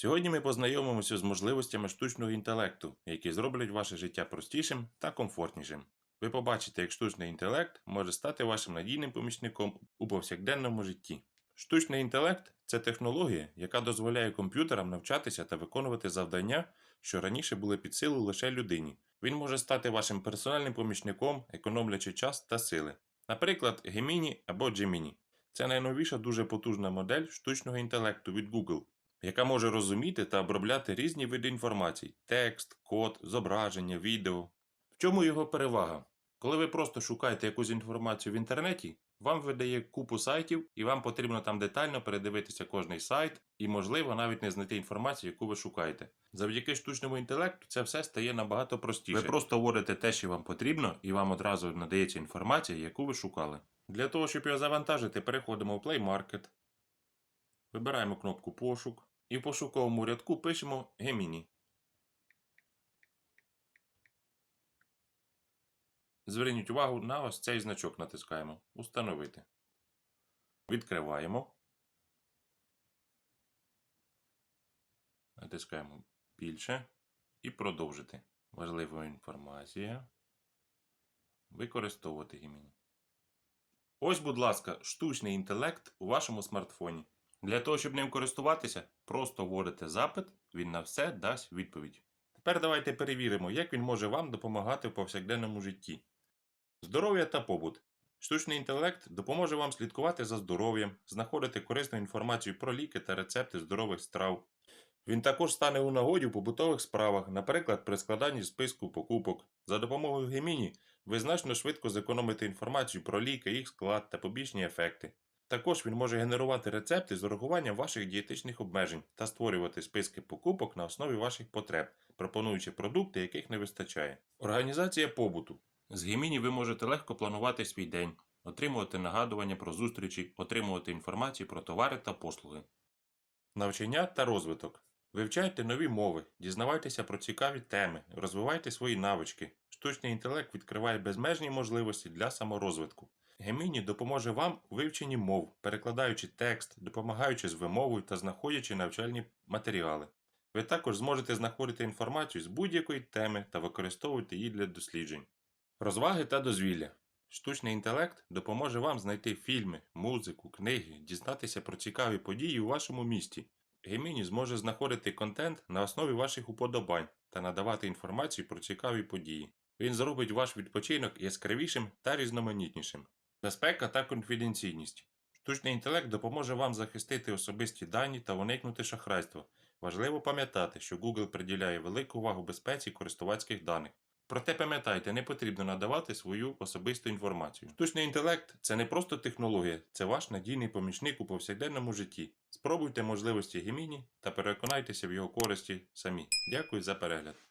Сьогодні ми познайомимося з можливостями штучного інтелекту, які зроблять ваше життя простішим та комфортнішим. Ви побачите, як штучний інтелект може стати вашим надійним помічником у повсякденному житті. Штучний інтелект це технологія, яка дозволяє комп'ютерам навчатися та виконувати завдання, що раніше були під силу лише людині. Він може стати вашим персональним помічником, економлячи час та сили. Наприклад, Gemini або Gemini. Це найновіша дуже потужна модель штучного інтелекту від Google, яка може розуміти та обробляти різні види інформації: текст, код, зображення, відео. В чому його перевага? Коли ви просто шукаєте якусь інформацію в інтернеті, вам видає купу сайтів, і вам потрібно там детально передивитися кожний сайт і, можливо, навіть не знайти інформацію, яку ви шукаєте. Завдяки штучному інтелекту це все стає набагато простіше. Ви просто вводите те, що вам потрібно, і вам одразу надається інформація, яку ви шукали. Для того, щоб його завантажити, переходимо в Play Market, вибираємо кнопку Пошук і в пошуковому рядку пишемо Gemini. Зверніть увагу на ось цей значок натискаємо. Установити. Відкриваємо. Натискаємо більше і продовжити. Важлива інформація. Використовувати Gemini. Ось, будь ласка, штучний інтелект у вашому смартфоні. Для того, щоб ним користуватися, просто вводите запит, він на все дасть відповідь. Тепер давайте перевіримо, як він може вам допомагати в повсякденному житті. Здоров'я та побут. Штучний інтелект допоможе вам слідкувати за здоров'ям, знаходити корисну інформацію про ліки та рецепти здорових страв. Він також стане у нагоді в побутових справах, наприклад, при складанні списку покупок. За допомогою Gemini ви значно швидко зекономите інформацію про ліки, їх склад та побічні ефекти. Також він може генерувати рецепти з урахуванням ваших дієтичних обмежень та створювати списки покупок на основі ваших потреб, пропонуючи продукти, яких не вистачає. Організація побуту. З Gemini ви можете легко планувати свій день, отримувати нагадування про зустрічі, отримувати інформацію про товари та послуги. Навчання та розвиток. Вивчайте нові мови, дізнавайтеся про цікаві теми, розвивайте свої навички. Штучний інтелект відкриває безмежні можливості для саморозвитку. Gemini допоможе вам у вивченні мов, перекладаючи текст, допомагаючи з вимовою та знаходячи навчальні матеріали. Ви також зможете знаходити інформацію з будь-якої теми та використовувати її для досліджень. Розваги та дозвілля. Штучний інтелект допоможе вам знайти фільми, музику, книги, дізнатися про цікаві події у вашому місті. Gemini зможе знаходити контент на основі ваших уподобань та надавати інформацію про цікаві події. Він зробить ваш відпочинок яскравішим та різноманітнішим. Безпека та конфіденційність. Штучний інтелект допоможе вам захистити особисті дані та уникнути шахрайства. Важливо пам'ятати, що Google приділяє велику увагу безпеці користувацьких даних. Проте пам'ятайте, не потрібно надавати свою особисту інформацію. Штучний інтелект це не просто технологія, це ваш надійний помічник у повсякденному житті. Спробуйте можливості Gemini та переконайтеся в його користі самі. Дякую за перегляд.